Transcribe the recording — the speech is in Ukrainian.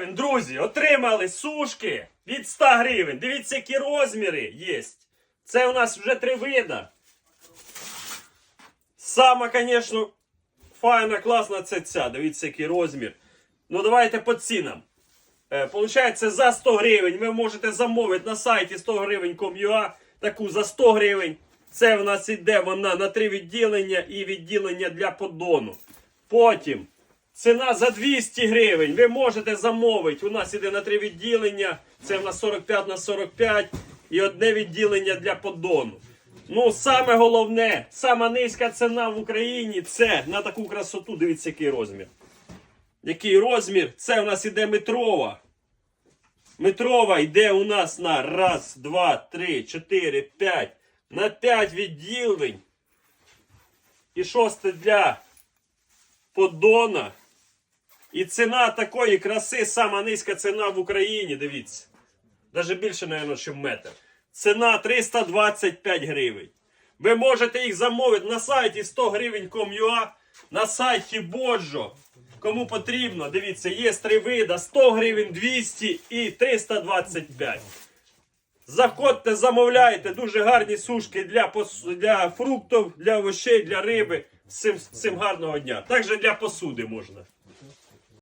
гривень, друзі, отримали сушки від 100 гривень. Дивіться, які розміри є. Це у нас вже три вида. Сама, звісно, файна, класна це ця. Дивіться, який розмір. Ну, давайте по цінам. Е, Получається, за 100 гривень ви можете замовити на сайті 100 гривень com.ua таку за 100 гривень. Це в нас іде вона на три відділення і відділення для поддону. Потім ціна за 200 гривень. Ви можете замовити. У нас іде на три відділення. Це в нас 45 на 45 і одне відділення для поддону. Ну, саме головне, сама низька ціна в Україні це на таку красоту. Дивіться, який розмір. Який розмір? Це у нас іде метрова. Метрова йде у нас на раз, два, три, чотири, п'ять. На п'ять відділень. І шосте для поддона. І ціна такої краси, сама низька ціна в Україні, дивіться. Даже більше, мабуть, ніж метр. Ціна 325 гривень. Ви можете їх замовити на сайті 100 гривень com.ua, на сайті Боджо. Кому потрібно, дивіться, є три вида: 100 гривень, 200 і 325. Заходьте, замовляйте. Дуже гарні сушки для, для фруктів, для овочей, для риби. Всім, всім гарного дня. Також для посуди можна.